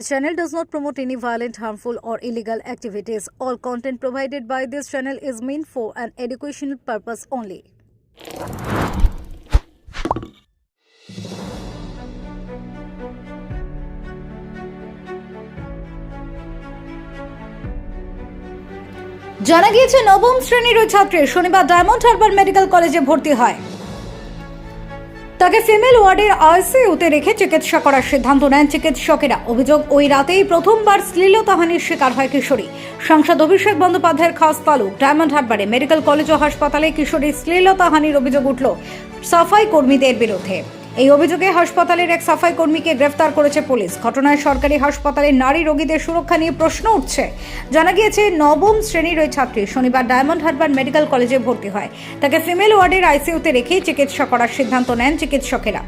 The channel does not promote any violent, harmful, or illegal activities. All content provided by this channel is meant for an educational purpose only. জানা গিয়েছে নবম শ্রেণির ওই ছাত্রী শনিবার diamond Harbour medical কলেজে ভর্তি হয় তাকে ফিমেল ওয়ার্ডের আইসিইউতে রেখে চিকিৎসা করার সিদ্ধান্ত নেন চিকিৎসকেরা। অভিযোগ, ওই রাতেই প্রথমবার শ্লীলতাহানির শিকার হয় কিশোরী। সাংসদ অভিষেক বন্দ্যোপাধ্যায়ের খাস তালুক, ডায়মন্ড হারবারে মেডিকেল কলেজ ও হাসপাতালে কিশোরীর শ্লীলতাহানির অভিযোগ উঠল সাফাই কর্মীদের বিরুদ্ধে। এই অভিযোগে হাসপাতালের এক সাফাই কর্মীকে গ্রেফতার করেছে পুলিশ। ঘটনায় সরকারি হাসপাতালে নারী রোগীদের সুরক্ষা নিয়ে প্রশ্ন উঠছে। জানা গিয়েছে, নবম শ্রেণির ওই ছাত্রী শনিবার ডায়মন্ড হারবার মেডিকেল কলেজে ভর্তি হয়। তাকে ফিমেল ওয়ার্ডের আইসিইউতে রেখেই চিকিৎসা করার সিদ্ধান্ত নেন চিকিৎসকেরা।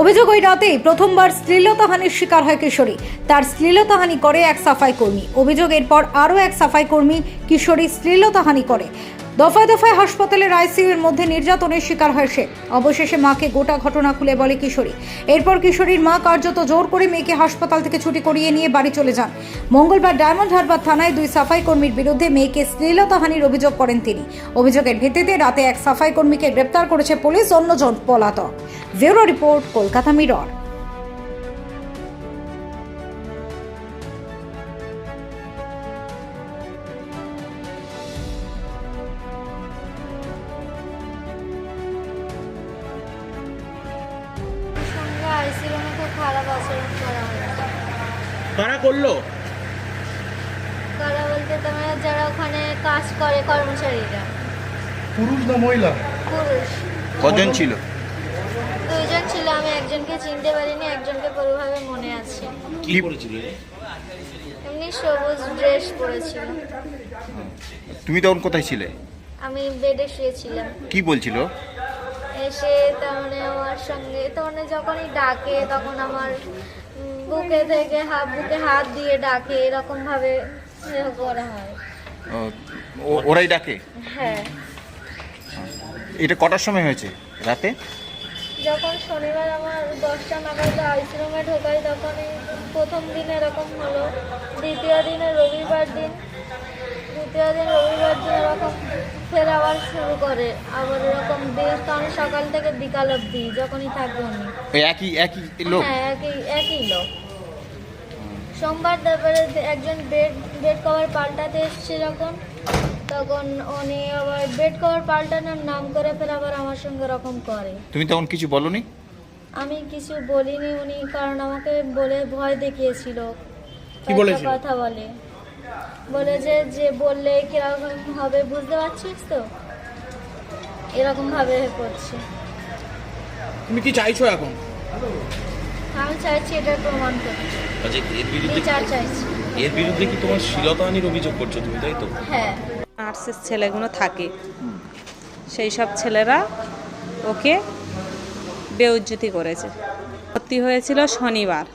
অভিযোগ ওই রাতেই প্রথমবার শ্লীলতাহানির শিকার হয় কিশোরী। তার শ্লীলতাহানি করে এক সাফাই কর্মী। অভিযোগ এরপর আরও এক সাফাই কর্মী কিশোরী শ্লীলতাহানি করে। দফায় দফায় হাসপাতালের এর মধ্যে নির্যাতনের শিকার হয় সে। অবশেষে মাকে গোটা ঘটনা খুলে বলে কিশোরী। এরপর কিশোরীর মা কার্যত জোর করে মেয়েকে হাসপাতাল থেকে ছুটি করিয়ে নিয়ে বাড়ি চলে যান। মঙ্গলবার ডায়মন্ড হারবার থানায় দুই সাফাই কর্মীর বিরুদ্ধে মেয়েকে শ্লীলতাহানির অভিযোগ করেন তিনি। অভিযোগের ভিত্তিতে রাতে এক সাফাই কর্মীকে গ্রেপ্তার করেছে পুলিশ, অন্যজন পলাতক। Bureau report, Kolkata Mirror. কারা করল? কারা বলতে তোমার যারা ওখানে কাজ করে কর্মচারীরা। পুরুষ না মহিলা? পুরুষ। কজন ছিল? দুইজন ছিল আমি একজনকে চিনতে পারিনি একজনকে পুরোভাবে মনে আছে। কি করেছিল এমনি সবুজ ড্রেস পরেছিল। তুমি তখন কোথায় ছিলে? আমি বেডে শুয়েছিলাম। কি বলছিল? এসে তার মানে আমার সঙ্গে তো মানে যখনই ডাকে তখন আমার বুকে থেকে হাত বুকে হাত দিয়ে ডাকে এরকম ভাবে ইয়ে করা হয় ওরাই ডাকে? হ্যাঁ। এটা কটার সময় হয়েছে? রাতে? যখন শনিবার আমার দশটা নাগাদ আইসিরুমে ঢোকাই তখনই প্রথম দিন এরকম হলো। দ্বিতীয় দিনে রবিবার দিন দ্বিতীয় দিন রবিবার দিন এরকম ফের আবার শুরু করে। আবার এরকম বেশ কারণ সকাল থেকে বিকাল অবধি যখনই থাকবে উনি ওই একই একই লোক? হ্যাঁ একই একই লোক। সোমবার তারপরে একজন বেড বেড কভার পাল্টাতে এসছে যখন তখন উনি আবার বেড কভার পাল্টানোর নাম করে ফের আবার আমার সঙ্গে এরকম করে। তুমি তখন কিছু বলনি? আমি কিছু বলিনি উনি কারণ আমাকে বলে ভয় দেখিয়েছিল। কি বলেছিল? কথা বলে। বলে যে যে বললে কীরকম হবে বুঝতে পারছিস তো? এরকম ভাবে করছে। তুমি কি চাইছো এখন? আমি চাইছি এটার প্রমাণ করতে। আচ্ছা এর বিরুদ্ধে বিচার চাইছি। এর বিরুদ্ধে কি তোমার শ্লীলতাহানির অভিযোগ করছ তুমি তাই তো? হ্যাঁ। নার্সের ছেলেগুলো থাকে। সেই সব ছেলেরা ওকে বেউজ্জতি করেছে। ভর্তি হয়েছিল শনিবার।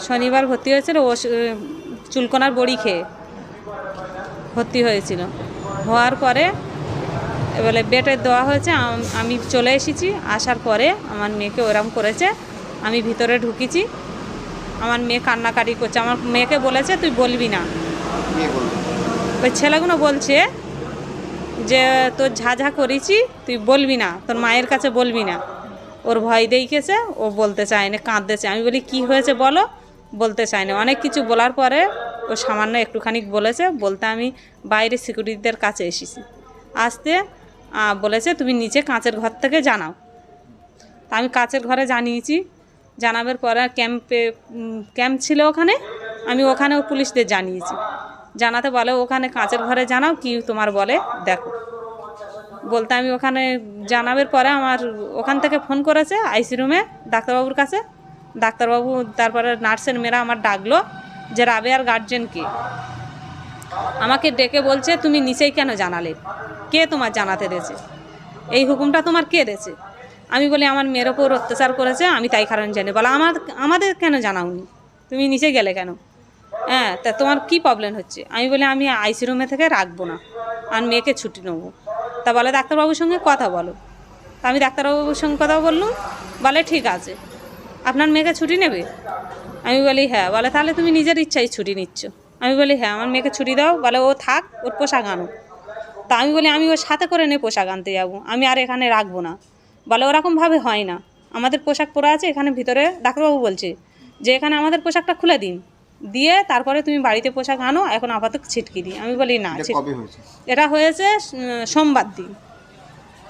শনিবার ভর্তি হয়েছিল ও চুলকোনার বড়ি খেয়ে ভর্তি হয়েছিল। হওয়ার পরে এবারে বেটে দেওয়া হয়েছে আমি চলে এসেছি আসার পরে আমার মেয়েকে ওরম করেছে আমি ভিতরে ঢুকেছি। আমার মেয়ে কান্নাকাটি করছে আমার মেয়েকে বলেছে তুই বলবি না। ওই ছেলেগুলো বলছে যে তোর ঝাঝা করেছি তুই বলবি না তোর মায়ের কাছে বলবি না। ওর ভয় দেখিয়েছে ও বলতে চায় না কাঁদতেছে আমি বলি কি হয়েছে বলো? বলতে চায় না। অনেক কিছু বলার পরে ও সামান্য একটুখানি বলেছে, বলতে আমি বাইরে সিকিউরিটিদের কাছে এসেছি। আসতে বলেছে, তুমি নিচে কাঁচের ঘর থেকে জানাও। তা আমি কাঁচের ঘরে জানিয়েছি। জানাবার পরে ক্যাম্পে ক্যাম্প ছিল ওখানে, আমি ওখানেও পুলিশদের জানিয়েছি। জানাতে বলে, ওখানে কাঁচের ঘরে জানাও, কি তোমার বলে, দেখো। বলতে আমি ওখানে জানাবার পরে আমার ওখান থেকে ফোন করেছে, আইসি রুমে, ডাক্তারবাবুর কাছে। ডাক্তারবাবু, তারপরে নার্সের মেয়েরা আমার ডাকলো যে, রাবেয়ার গার্জেনকে আমাকে ডেকে বলছে, তুমি নিচেই কেন জানালে? কে তোমার জানাতে দিয়েছে এই হুকুমটা তোমার কে দিয়েছে আমি বলি, আমার মেয়ের ওপর অত্যাচার করেছে, আমি তাই কারণ জানি। বলে, আমার, আমাদের কেন জানাওনি? তুমি নিচে গেলে কেন? হ্যাঁ তা তোমার কি প্রবলেম হচ্ছে? আমি বলি, আমি আইসি রুমে থেকে রাখব না, আর মেয়েকে ছুটি নেব। তা বলে, ডাক্তারবাবুর সঙ্গে কথা বলো। তা আমি ডাক্তারবাবুর সঙ্গে কথা বললাম, বলে, ঠিক আছে। আপনার মেয়েকে ছুটি নেবে? আমি বলি হ্যাঁ। বলে তাহলে তুমি নিজের ইচ্ছায় ছুটি নিচ্ছ। আমি বলি হ্যাঁ আমার মেয়েকে ছুটি দাও। বলে ও থাক ওর পোশাক আনো তা আমি বলি আমি ওর সাথে করে নিয়ে পোশাক আনতে যাব। আমি আর এখানে রাখব না। বলে ওরকমভাবে হয় না। আমাদের পোশাক পরা আছে এখানে ভিতরে ডাক্তারবাবু বলছে যে এখানে আমাদের পোশাকটা খুলে দিন। দিয়ে তারপরে তুমি বাড়িতে পোশাক আনো এখন আপাতত ছিটকি দিই। আমি বলি না এটা হয়েছে? এটা হয়েছে সোমবার দিন।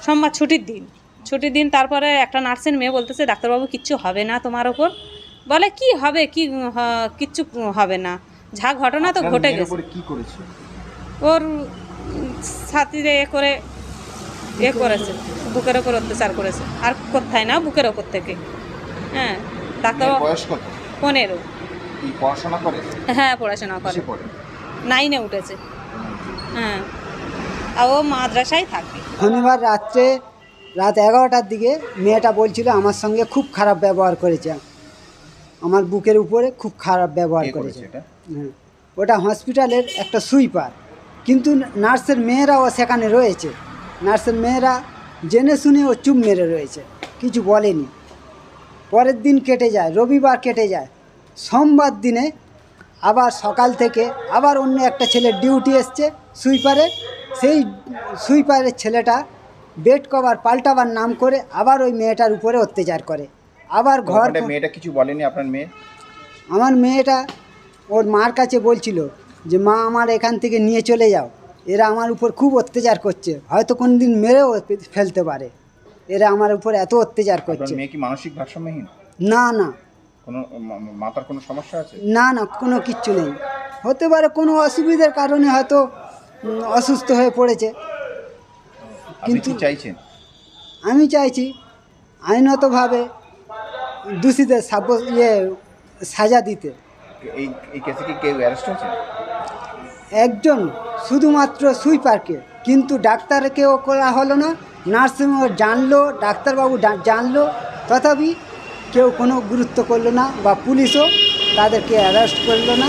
সোমবার ছুটির দিন। ছুটির দিন তারপরে একটা নার্সের মেয়ে বলতেছে ডাক্তারবাবু কিচ্ছু হবে না তোমার ওপর। বলে কি হবে? কি কিচ্ছু হবে না। যা ঘটনা তো ঘটে গেছে। উপরে কি ওর ছাতিরে এ করে এ করেছে বুকের ওপর অত্যাচার করেছে। আর কোথায় না বুকের ওপর থেকে। হ্যাঁ ডাক্তারবাবু পনেরো। পড়াশোনা করে? হ্যাঁ পড়াশোনা করে। নাইনে উঠেছে। হ্যাঁ। আর ও মাদ্রাসায় থাকে। শনিবার রাত্রে রাত এগারোটার দিকে মেয়েটা বলছিল আমার সঙ্গে খুব খারাপ ব্যবহার করেছে। আমার বুকের উপরে খুব খারাপ ব্যবহার করেছে হ্যাঁ। ওটা হসপিটালের একটা সুইপার। কিন্তু নার্সের মেয়েরাও সেখানে রয়েছে। নার্সের মেয়েরা জেনে শুনে ও চুপ মেরে রয়েছে। কিছু বলেনি। পরের দিন কেটে যায় রবিবার কেটে যায়। সোমবার দিনে আবার সকাল থেকে আবার অন্য একটা ছেলের ডিউটি এসছে সুইপারে। সেই সুইপারের ছেলেটা বেড কভার পাল্টাবার নাম করে আবার ওই মেয়েটার উপরে অত্যাচার করে। আবার ঘর মেয়েটা কিছু বলেনি আপনার মেয়ে? আমার মেয়েটা ওর মার কাছে বলছিল যে মা আমার এখান থেকে নিয়ে চলে যাও। এরা আমার উপর খুব অত্যাচার করছে। হয়তো কোনো দিন মেরেও ফেলতে পারে। এরা আমার উপর এত অত্যাচার করছে। মেয়ে কি মানসিক ভারসাম্যহীন? না না। কোনো মাতার কোনো সমস্যা আছে? না না কোনো কিচ্ছু নেই। হতে পারে কোনো অসুবিধার কারণে হয়তো অসুস্থ হয়ে পড়েছে। কিন্তু চাইছেন? আমি চাইছি আইনতভাবে দোষীদের সাব্য ইয়ে সাজা দিতে। এই এই কেসে কি কেউ অ্যারেস্ট হয়েছে? একজন শুধুমাত্র সুইপারকে। কিন্তু ডাক্তারকেও করা হলো না নার্সিংহোম জানলো ডাক্তারবাবু জানলো তথাপি কেউ কোনো গুরুত্ব করল না বা পুলিশও তাদেরকে অ্যারেস্ট করল না।